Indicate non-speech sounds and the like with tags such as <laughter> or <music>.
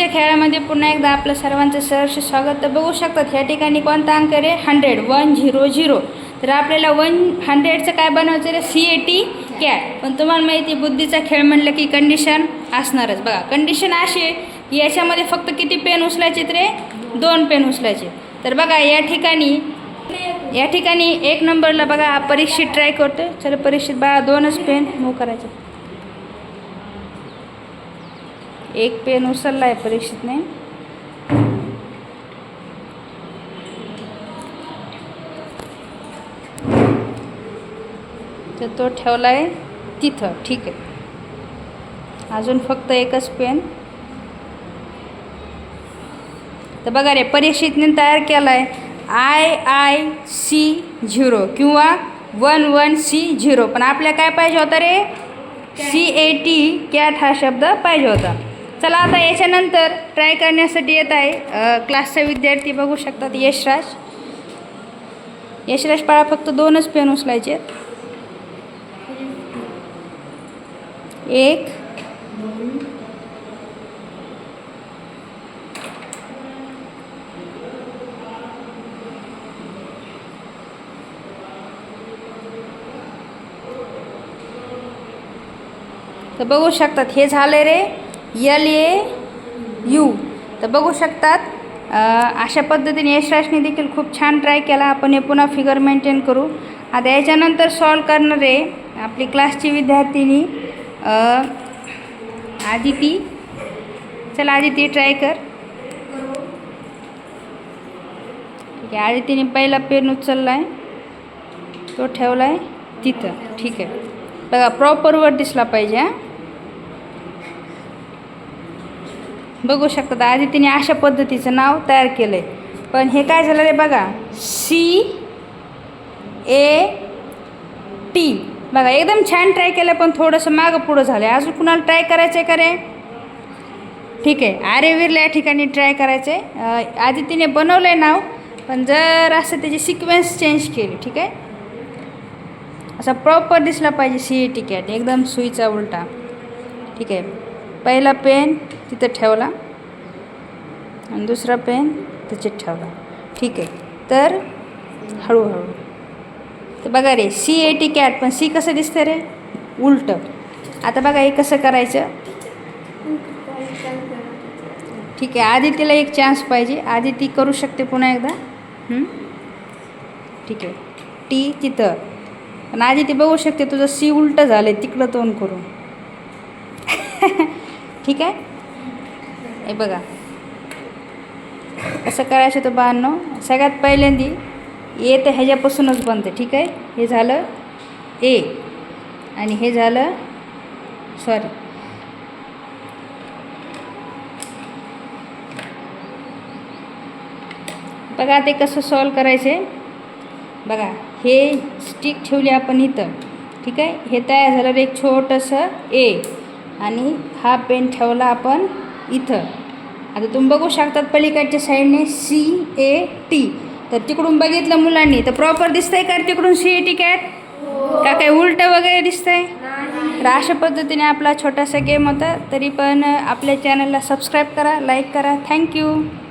बुद्धीच्या खेळामध्ये पुन्हा एकदा आपलं सर्वांचं सहर्ष स्वागत. तर बघू शकतात ह्या ठिकाणी कोणता अंक रे? हंड्रेड वन झिरो झिरो तर आपल्याला वन हंड्रेडचं काय बनवायचं रे? सी ए टी कॅट पण तुम्हाला माहिती आहे, बुद्धीचा खेळ म्हणलं की कंडिशन असणारच. बघा कंडिशन अशी आहे की याच्यामध्ये फक्त किती पेन उचलायचे रे? दोन पेन उचलायचे. तर बघा या ठिकाणी या ठिकाणी एक नंबरला बघा परीक्षेत परीक्षित ट्राय करतो चला परीक्षित बघा दोनच पेन मूव करायचे. एक पेन उचलला आहे परीक्षितने. तर तो ठेवला आहे तिथं ठीक आहे. अजून फक्त एकच पेन. तर बघा रे परीक्षितने तयार केला आहे आय आय सी झिरो किंवा वन वन सी झिरो पण आपल्या काय पाहिजे होतं रे? सी ए टी कॅट हा शब्द पाहिजे होता. चला आता याच्यानंतर ट्राय करण्यासाठी येत आहे. क्लासचा विद्यार्थी बघू शकतात यशराज. यशराज पाळा फक्त दोनच पेन उचलायचे एक. तर बघू शकतात हे झालं रे. यल ए यू तर बघू शकतात अशा पद्धतीने यशराजने देखील खूप छान ट्राय केला. आपण हे पुन्हा फिगर मेंटेन करू. आता याच्यानंतर सॉल्व करणारे आपली क्लासची विद्यार्थिनी आदिती. चला आदिती ट्राय कर. ठीक आहे आदितीने पहिला पेन उचलला आहे तो ठेवला आहे तिथं. ठीक आहे. बघा प्रॉपर वर दिसला पाहिजे हां. बघू शकतात आधी तिने अशा पद्धतीचं नाव तयार केलं आहे पण हे काय झालं रे बघा. C A T. बघा एकदम छान ट्राय केलं पण थोडंसं मागं पुढं झालं आहे अजून कुणाला ट्राय करायचं आहे का रे? ठीक आहे. आर्यवीरला या ठिकाणी ट्राय करायचं आहे आधी तिने बनवलं आहे नाव पण जर असं त्याची सिक्वेन्स चेंज केली ठीक आहे? असा प्रॉपर दिसला पाहिजे सी ई टी कॅट एकदम सुईचा उलटा. ठीक आहे. पहिला पेन तिथं ठेवला आणि दुसरा पेन त्याच्यात ठेवला. ठीक आहे. तर हळूहळू. तर बघा रे सी ए टी कॅट पण सी कसं दिसतं रे? उलटं. आता बघा हे कसं करायचं? ठीक आहे. आधी तिला एक चान्स पाहिजे. आधी ती करू शकते पुन्हा एकदा. ठीक आहे. टी तिथं. पण आधी ती बघू शकते तुझं सी उलटं झालं आहे तिकडं तोंड करून. <laughs> ठीक आहे? हे बघा. कसं करायचं तो बांधणं. सगळ्यात पहिल्यांदी ए तर ह्याच्यापासूनच बनतं ठीक आहे? हे झालं ए. आणि हे झालं सॉरी बघा ते कसं सॉल्व करायचे बघा हे स्टिक ठेवली आपण इथं ठीक आहे? हे तयार झालं एक छोटंसं ए. आणि हा पेन ठेवला आपण इथं. आता तुम्ही बघू शकतात पलीकडच्या साईडने सी ए टी तर तिकडून बघितलं मुलांनी तर प्रॉपर दिसतंय का तिकडून सी ए टी कॅट का काय उलटं वगैरे दिसतंय? तर अशा पद्धतीने आपला छोटासा गेम होता तरी पण आपल्या चॅनलला सबस्क्राईब करा लाईक करा. थँक्यू